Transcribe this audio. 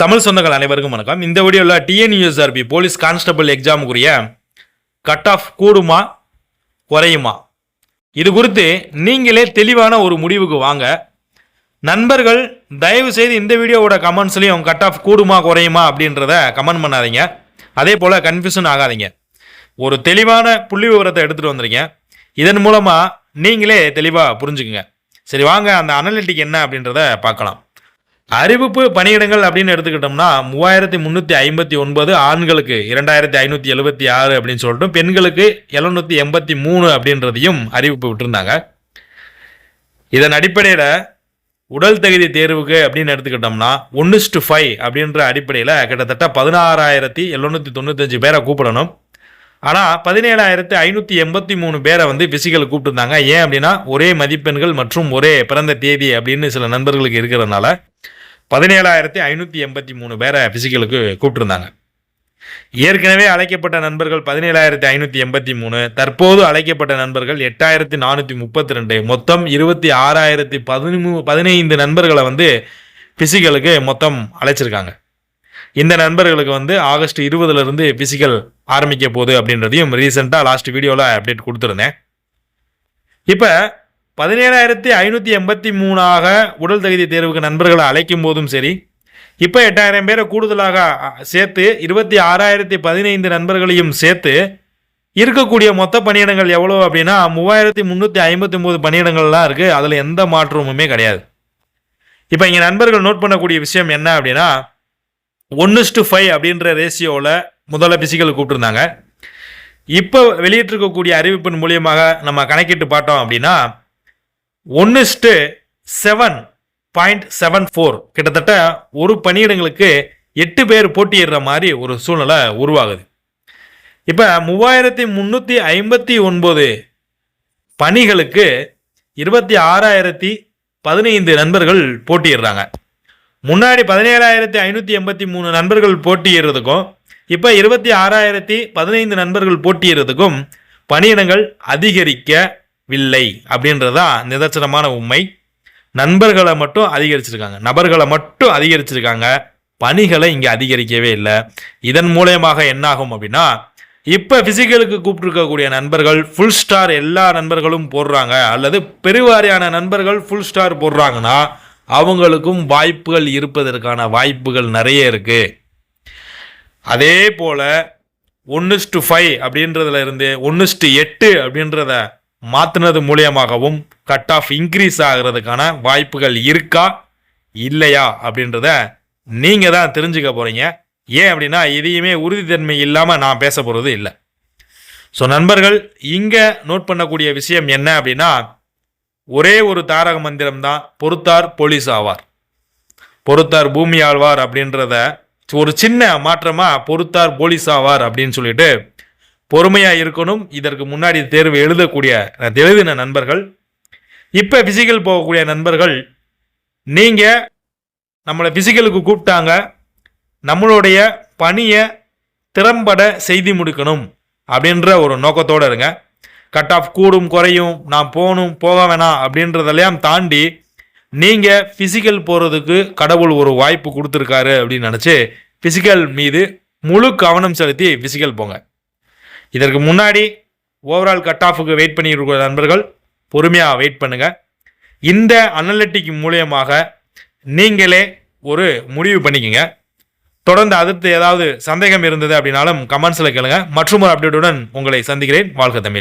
தமிழ் சொந்தங்கள் அனைவருக்கும் வணக்கம். இந்த வீடியோவில் டிஎன்யூஎஸ்ஆர்பி போலீஸ் கான்ஸ்டபிள் எக்ஸாமுக்குரிய கட் ஆஃப் கூடுமா குறையுமா? இது குறித்து நீங்களே தெளிவான ஒரு முடிவுக்கு வாங்க. நண்பர்கள் தயவு செய்து இந்த வீடியோவோட கமெண்ட்ஸ்லையும் கட் ஆஃப் கூடுமா குறையுமா அப்படின்றத கமெண்ட் பண்ணாதீங்க. அதே போல் கன்ஃபியூஷன் ஆகாதீங்க. ஒரு தெளிவான புள்ளி விவரத்தை எடுத்துகிட்டு வந்துருங்க இதன் மூலமாக நீங்களே தெளிவாக புரிஞ்சுக்குங்க. சரி வாங்க அந்த அனலிட்டிக் என்ன அப்படின்றத பார்க்கலாம். அறிவிப்பு பணியிடங்கள் அப்படின்னு எடுத்துக்கிட்டோம்னா மூவாயிரத்தி முந்நூற்றி ஐம்பத்தி ஒன்பது ஆண்களுக்கு இரண்டாயிரத்தி ஐநூற்றி எழுபத்தி ஆறு அப்படின்னு சொல்லிட்டு பெண்களுக்கு எழுநூற்றி எண்பத்தி மூணு அப்படின்றதையும் அறிவிப்பு விட்டுருந்தாங்க. இதன் அடிப்படையில் உடல் தகுதி தேர்வுக்கு அப்படின்னு எடுத்துக்கிட்டோம்னா ஒன்று டு ஃபைவ் அப்படின்ற அடிப்படையில் கிட்டத்தட்ட பதினாறாயிரத்தி எழுநூற்றி தொண்ணூத்தஞ்சு பேரை கூப்பிடணும். ஆனால் பதினேழாயிரத்து ஐநூற்றி எண்பத்தி மூணு பேரை வந்து பிசிக்கல் கூப்பிட்டுருந்தாங்க. ஏன் அப்படின்னா ஒரே மதிப்பெண்கள் மற்றும் ஒரே பிறந்த தேதி அப்படின்னு சில நண்பர்களுக்கு இருக்கிறதுனால பதினேழாயிரத்தி ஐநூற்றி எண்பத்தி மூணு பேரை பிசிக்கலுக்கு கூப்பிட்டுருந்தாங்க. ஏற்கனவே அழைக்கப்பட்ட நண்பர்கள் பதினேழாயிரத்தி ஐநூற்றி எண்பத்தி மூணு தற்போது அழைக்கப்பட்ட நண்பர்கள் எட்டாயிரத்தி நானூற்றி முப்பத்தி ரெண்டு மொத்தம் இருபத்தி ஆறாயிரத்தி பதிமூ பதினைந்து நண்பர்களை வந்து பிசிக்கலுக்கு மொத்தம் அழைச்சிருக்காங்க. இந்த நண்பர்களுக்கு வந்து ஆகஸ்ட் இருபதுலேருந்து பிசிக்கல் ஆரம்பிக்க போகுது அப்படின்றதையும் ரீசெண்டாக லாஸ்ட் வீடியோவில் அப்டேட் கொடுத்துருந்தேன். இப்போ பதினேழாயிரத்தி ஐநூற்றி எண்பத்தி மூணாக உடல் தகுதி தேர்வுக்கு நண்பர்களை அழைக்கும் போதும் சரி இப்போ எட்டாயிரம் பேரை கூடுதலாக சேர்த்து இருபத்தி ஆறாயிரத்தி பதினைந்து நண்பர்களையும் சேர்த்து இருக்கக்கூடிய மொத்த பணியிடங்கள் எவ்வளோ அப்படின்னா மூவாயிரத்தி முந்நூற்றி ஐம்பத்தி ஒம்பது பணியிடங்கள்லாம் இருக்குது அதில் எந்த மாற்றமுமே கிடையாது. இப்போ இங்கே நண்பர்கள் நோட் பண்ணக்கூடிய விஷயம் என்ன அப்படின்னா ஒன்று டு ஃபைவ் அப்படின்ற ரேஷியோவில் முதல்ல பிசிக்கல் கூப்பிட்டுருந்தாங்க. இப்போ வெளியிட்டிருக்கக்கூடிய அறிவிப்பின் மூலியமாக நம்ம கணக்கிட்டு பார்த்தோம் அப்படின்னா ஒன்று செவன் பாயிண்ட் செவன் ஃபோர் கிட்டத்தட்ட ஒரு பணியிடங்களுக்கு எட்டு பேர் போட்டியிடுற மாதிரி ஒரு சூழ்நிலை உருவாகுது. இப்போ மூவாயிரத்தி முந்நூற்றி ஐம்பத்தி ஒன்பது பணிகளுக்கு இருபத்தி ஆறாயிரத்தி பதினைந்து நண்பர்கள் போட்டியிடுறாங்க. முன்னாடி பதினேழாயிரத்தி ஐநூற்றி எண்பத்தி மூணு நண்பர்கள் போட்டியிடுறதுக்கும் இப்போ இருபத்தி ஆறாயிரத்தி பதினைந்து நண்பர்கள் போட்டியிடுறதுக்கும் பணியிடங்கள் அதிகரிக்க வில்லை அப்படின்றதான் நிதர்சனமான உண்மை. நண்பர்களை மட்டும் அதிகரிச்சிருக்காங்க. நபர்களை மட்டும் அதிகரிச்சிருக்காங்க. பணிகளை இங்கே அதிகரிக்கவே இல்லை. இதன் மூலயமாக என்னாகும் அப்படின்னா இப்போ ஃபிசிக்கலுக்கு கூப்பிட்டுருக்கக்கூடிய நண்பர்கள் ஃபுல் ஸ்டார் எல்லா நண்பர்களும் போடுறாங்க. அல்லது பெருவாரியான நண்பர்கள் ஃபுல் ஸ்டார் போடுறாங்கன்னா அவங்களுக்கும் வாய்ப்புகள் இருப்பதற்கான வாய்ப்புகள் நிறைய இருக்கு. அதே போல் ஒன்று டு ஃபைவ் அப்படின்றதுல இருந்து ஒன்று எட்டு அப்படின்றத மாற்றினது மூலியமாகவும் கட் ஆஃப் இன்க்ரீஸ் ஆகிறதுக்கான வாய்ப்புகள் இருக்கா? இல்லையா? அப்படின்றத நீங்கள் தான் தெரிஞ்சுக்க போகிறீங்க ஏன் அப்படின்னா எதையுமே உறுதித்தன்மை இல்லாமல் நான் பேச போகிறது இல்லை. ஸோ நண்பர்கள் இங்கே நோட் பண்ணக்கூடிய விஷயம் என்ன அப்படின்னா ஒரே ஒரு தாரக மந்திரம் தான் பொறுத்தார் போலீஸ் ஆவார். பொறுத்தார் பூமி ஆழ்வார் அப்படின்றத ஒரு சின்ன மாற்றமாக பொறுத்தார் போலீஸ் ஆவார் அப்படின்னு சொல்லிட்டு பொறுமையாக இருக்கணும். இதற்கு முன்னாடி தேர்வு எழுதக்கூடிய எழுதின நண்பர்கள் இப்போ ஃபிசிக்கல் போகக்கூடிய நண்பர்கள் நீங்கள் நம்மளை ஃபிசிக்கலுக்கு கூப்பிட்டாங்க. நம்மளுடைய பணியை திறம்பட செய்தி முடிக்கணும் அப்படின்ற ஒரு நோக்கத்தோடு இருங்க. கட் ஆஃப் கூடும் குறையும் நான் போகணும் போக வேணாம் அப்படின்றதெல்லாம் தாண்டி நீங்கள் ஃபிசிக்கல் போகிறதுக்கு கடவுள் ஒரு வாய்ப்பு கொடுத்துருக்காரு அப்படின்னு நினச்சி ஃபிசிக்கல் மீது முழு கவனம் செலுத்தி ஃபிசிக்கல் போங்க. இதற்கு முன்னாடி ஓவரால் கட் ஆஃபுக்கு வெயிட் பண்ணியிருக்கிற நண்பர்கள் பொறுமையாக வெயிட் பண்ணுங்கள் இந்த அனலிட்டிக் மூலியமாக நீங்களே ஒரு முடிவு பண்ணிக்கங்க. தொடர்ந்து அடுத்து ஏதாவது சந்தேகம் இருந்தது அப்படின்னாலும் கமெண்ட்ஸில் கேளுங்க. மற்றும் ஒரு அப்டேட்டுடன் உங்களை சந்திக்கிறேன். வாழ்க தமிழ்.